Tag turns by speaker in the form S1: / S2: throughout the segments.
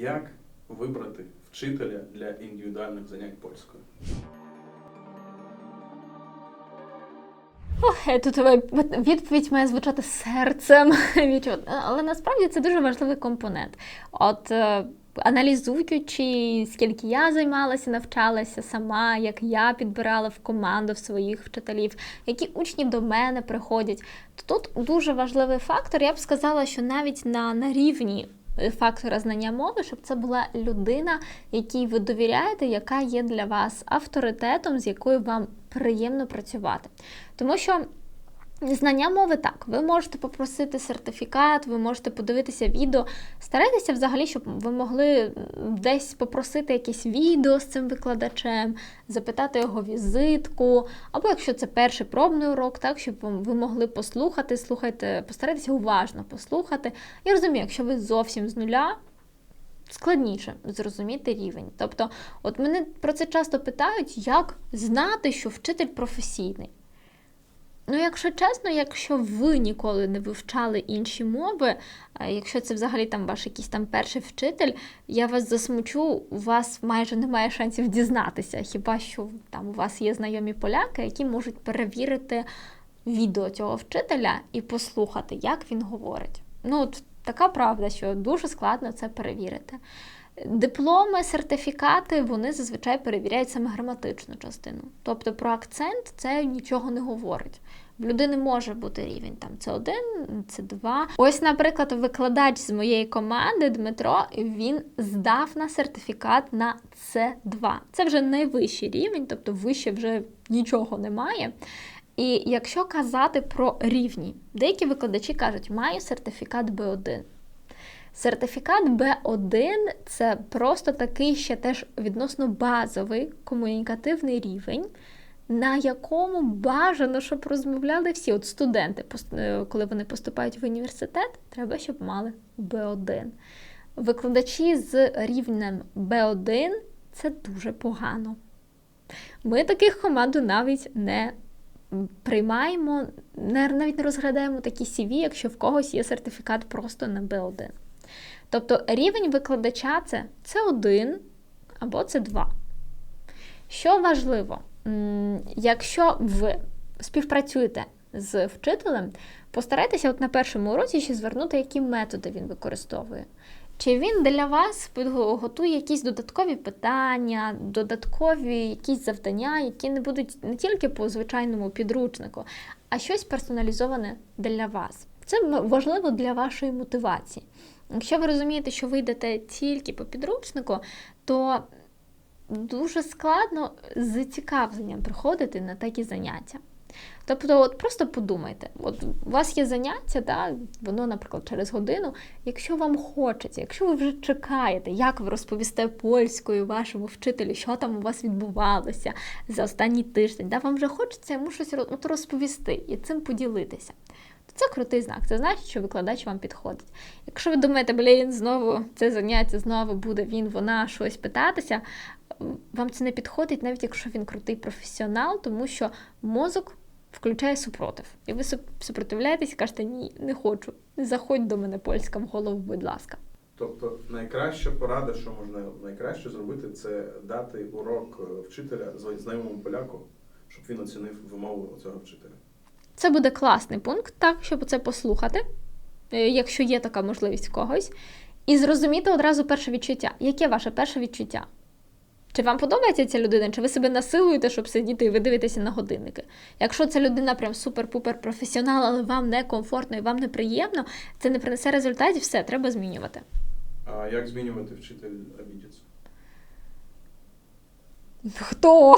S1: Як вибрати вчителя для індивідуальних занять польською?
S2: Ох, е, тут е, відповідь має звучати серцем, але насправді це дуже важливий компонент. От е, аналізуючи, скільки я займалася, навчалася сама, як я підбирала в команду своїх вчителів, які учні до мене приходять, тут дуже важливий фактор. Я б сказала, що навіть на, на рівні фактора знання мови, щоб це була людина, якій ви довіряєте, яка є для вас авторитетом, з якою вам приємно працювати. Тому що знання мови так, ви можете попросити сертифікат, ви можете подивитися відео. Старайтеся взагалі, щоб ви могли десь попросити якесь відео з цим викладачем, запитати його візитку, або якщо це перший пробний урок, так, щоб ви могли послухати, слухайте, постарайтеся уважно послухати. Я розумію, якщо ви зовсім з нуля, складніше зрозуміти рівень. Тобто, от мене про це часто питають, як знати, що вчитель професійний. Ну, якщо чесно, якщо ви ніколи не вивчали інші мови, якщо це взагалі там ваш якийсь там перший вчитель, я вас засмучу, у вас майже немає шансів дізнатися. Хіба що там у вас є знайомі поляки, які можуть перевірити відео цього вчителя і послухати, як він говорить. Ну, от така правда, що дуже складно це перевірити. Дипломи, сертифікати вони зазвичай перевіряють саме граматичну частину. Тобто про акцент це нічого не говорить. В людини може бути рівень там це один, це два. Ось, наприклад, викладач з моєї команди Дмитро він здав на сертифікат на С2. Це вже найвищий рівень, тобто вище вже нічого немає. І якщо казати про рівні, деякі викладачі кажуть, маю сертифікат Б1. Сертифікат Б1 це просто такий ще теж відносно базовий комунікативний рівень, на якому бажано, щоб розмовляли всі. От студенти, е, коли вони поступають в університет, треба, щоб мали Б1. Викладачі з рівнем Б1 це дуже погано. Ми таких команду навіть не приймаємо, навіть не розглядаємо такі CV, якщо в когось є сертифікат просто на B1. Тобто рівень викладача це C1 або C2. Що важливо, якщо ви співпрацюєте з вчителем, постарайтеся от на першому уроці ще звернути, які методи він використовує. Чи він для вас готує якісь додаткові питання, додаткові якісь завдання, які не будуть не тільки по звичайному підручнику, а щось персоналізоване для вас. Це важливо для вашої мотивації. Якщо ви розумієте, що ви йдете тільки по підручнику, то дуже складно з зацікавленням приходити на такі заняття. Тобто, от просто подумайте, от у вас є заняття, да, воно, наприклад, через годину. Якщо вам хочеться, якщо ви вже чекаєте, як ви розповісте польською вашому вчителю, що там у вас відбувалося за останній тиждень, да, вам вже хочеться йому щось розповісти і цим поділитися. Це крутий знак. Це значить, що викладач вам підходить. Якщо ви думаєте, блін, знову це заняття, знову буде він, вона щось питатися, вам це не підходить, навіть якщо він крутий професіонал, тому що мозок включає супротив. І ви суп- супротивляєтесь і кажете, ні, не хочу, не заходь до мене польська в голову, будь ласка.
S1: Тобто найкраща порада, що можна найкраще зробити, це дати урок е, вчителя знайомому поляку, щоб він оцінив вимову цього вчителя.
S2: Це буде класний пункт, так, щоб це послухати, е, якщо є така можливість в когось, і зрозуміти одразу перше відчуття. Яке ваше перше відчуття? Чи вам подобається ця людина, чи ви себе насилуєте, щоб сидіти і ви дивитеся на годинники? Якщо ця людина прям супер-пупер професіонал, але вам некомфортно і вам неприємно, це не принесе результатів, все, треба змінювати.
S1: А як змінювати вчитель обідеться?
S2: Хто?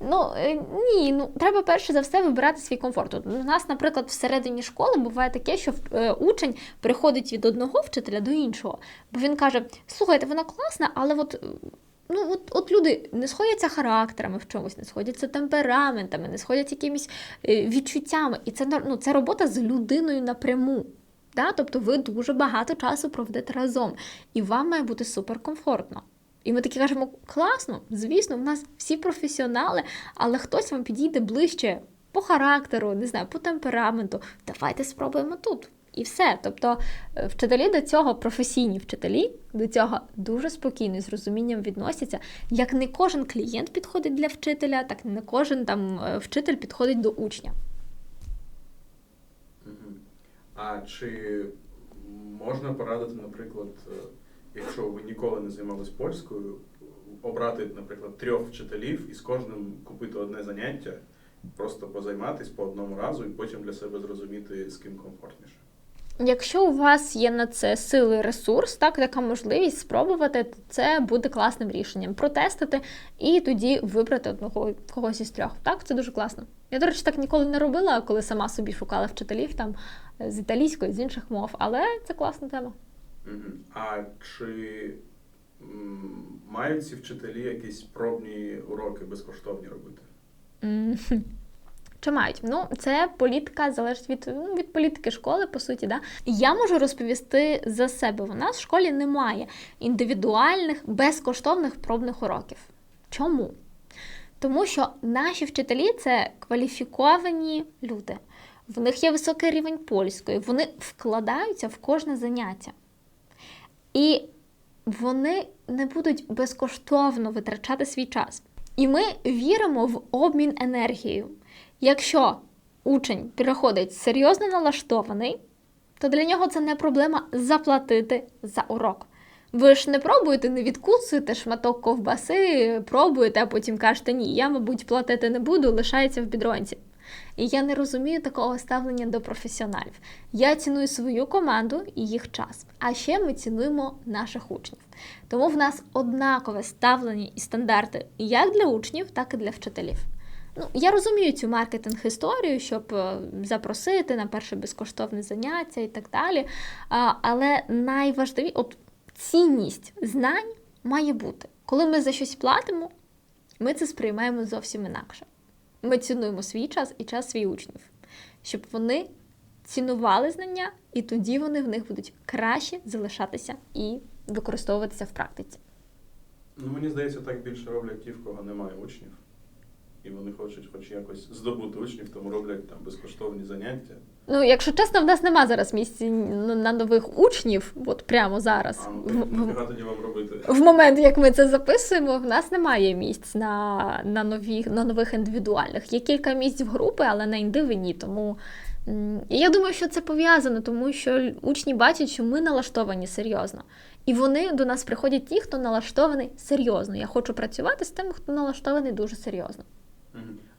S2: Ну е, ні, ну треба перше за все вибирати свій комфорт. У нас, наприклад, всередині школи буває таке, що е, учень приходить від одного вчителя до іншого, бо він каже: слухайте, вона класна, але от. е, Ну, от, от люди не сходяться характерами в чомусь, не сходяться темпераментами, не сходяться якимись відчуттями. І це, ну, це робота з людиною напряму. Да? Тобто ви дуже багато часу проведете разом, і вам має бути суперкомфортно. І ми такі кажемо: класно, звісно, в нас всі професіонали, але хтось вам підійде ближче по характеру, не знаю, по темпераменту. Давайте спробуємо тут. І все. Тобто е, вчителі до цього, професійні вчителі, до цього дуже спокійно і з розумінням відносяться. Як не кожен клієнт підходить для вчителя, так не кожен там е, вчитель підходить до учня.
S1: А чи можна порадити, наприклад, е, якщо ви ніколи не займались польською, обрати, наприклад, трьох вчителів і з кожним купити одне заняття, просто позайматись по одному разу і потім для себе зрозуміти, з ким комфортніше?
S2: Якщо у вас є на це сили, ресурс, так така можливість спробувати, то це буде класним рішенням. Протестити і тоді вибрати одного когось із трьох. Так, це дуже класно. Я, до речі, так ніколи не робила, коли сама собі шукала вчителів там з італійської, з інших мов, але це класна тема.
S1: А чи мають ці вчителі якісь пробні уроки безкоштовні робити?
S2: Чи мають? Ну, це політика залежить від, ну, від політики школи, по суті. Да? Я можу розповісти за себе. У нас в школі немає індивідуальних, безкоштовних пробних уроків. Чому? Тому що наші вчителі це кваліфіковані люди. В них є високий рівень польської, вони вкладаються в кожне заняття. І вони не будуть безкоштовно витрачати свій час. І ми віримо в обмін енергією. Якщо учень приходить серйозно налаштований, то для нього це не проблема заплатити за урок. Ви ж не пробуєте, не відкусуєте шматок ковбаси, пробуєте, а потім кажете, ні, я, мабуть, платити не буду, лишається в бідронці. І я не розумію такого ставлення до професіоналів. Я ціную свою команду і їх час. А ще ми цінуємо наших учнів. Тому в нас однакове ставлення і стандарти як для учнів, так і для вчителів. Ну, я розумію цю маркетинг-історію, щоб е, запросити на перше безкоштовне заняття і так далі. Але найважливіше, от цінність знань має бути. Коли ми за щось платимо, ми це сприймаємо зовсім інакше. Ми цінуємо свій час і час своїх учнів, щоб вони цінували знання, і тоді вони в них будуть краще залишатися і використовуватися в практиці.
S1: Ну, мені здається, так більше роблять ті, в кого немає учнів. І вони хочуть хоч якось здобути учнів, тому роблять там безкоштовні заняття.
S2: Ну, якщо чесно, в нас нема зараз місць на нових учнів, от прямо зараз.
S1: А ну вам робити.
S2: В момент, як ми це записуємо, в нас немає місць на, на, нові, на нових індивідуальних. Є кілька місць в групи, але на індиви ні. Тому і я думаю, що це пов'язано, тому що учні бачать, що ми налаштовані серйозно. І вони до нас приходять ті, хто налаштований серйозно. Я хочу працювати з тим, хто налаштований дуже серйозно.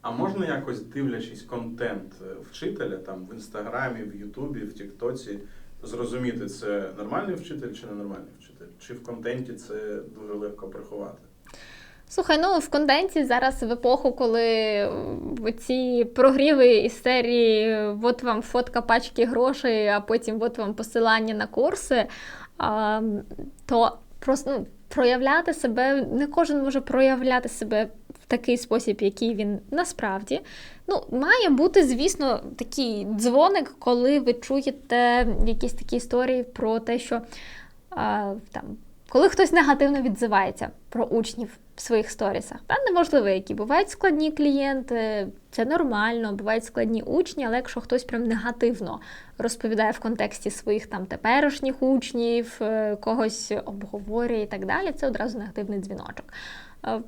S1: А можна якось дивлячись контент е, вчителя там в інстаграмі, в Ютубі, в Тіктоці, зрозуміти, це нормальний вчитель чи ненормальний вчитель? Чи в контенті це дуже легко приховати?
S2: Слухай, ну в контенті зараз в епоху, коли ці прогріви із серії от вам фотка пачки грошей, а потім от вам посилання на курси, то просто ну, проявляти себе, не кожен може проявляти себе в такий спосіб, який він насправді. Ну, має бути, звісно, такий дзвоник, коли ви чуєте якісь такі історії про те, що там, коли хтось негативно відзивається про учнів в своїх сторісах. Та неможливо, які бувають складні клієнти, це нормально, бувають складні учні, але якщо хтось прям негативно розповідає в контексті своїх там теперішніх учнів, е, когось обговорює і так далі, це одразу негативний дзвіночок. Е,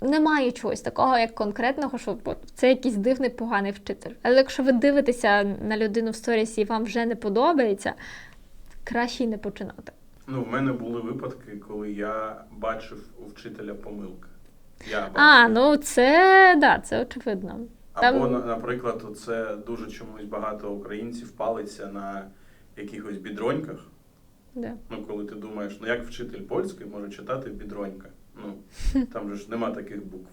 S2: Немає чогось такого, як конкретного, що це якийсь дивний поганий вчитель. Але якщо ви дивитеся на людину в сторісі і вам вже не подобається, краще й не починати.
S1: Ну, в мене були випадки, коли я бачив у вчителя помилки. Я бачив.
S2: А, ну це да, це очевидно.
S1: Або,
S2: там-
S1: наприклад, це дуже чомусь багато українців палиться на якихось бідроньках.
S2: Да.
S1: Ну, коли ти думаєш, ну як вчитель польської може читати бідронька? Ну, там же ж нема таких букв.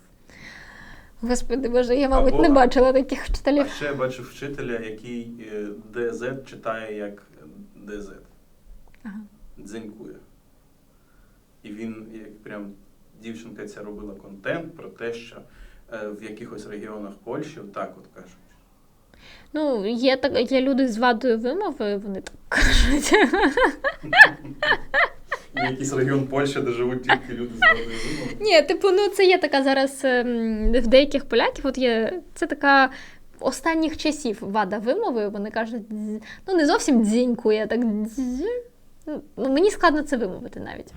S2: Господи Боже, я, мабуть,
S1: Або-
S2: не бачила таких
S1: А
S2: вчителів.
S1: ще я бачив вчителя, який е, ДЗ читає як ДЗ.
S2: Ага.
S1: Дзенькує. І він, як прям дівчинка ця робила контент про те, що е, в якихось регіонах Польщі так от кажуть.
S2: Ну, є так, є люди з вадою вимови, вони так кажуть.
S1: Є якийсь регіон Польщі, де живуть тільки люди з владою вимови.
S2: Ні, типу, ну це є така зараз ем, в деяких поляків. От є це така останніх часів вада вимови, вони кажуть, ну не зовсім дзінькує, так «дз». Ну, мені складно це вимовити навіть.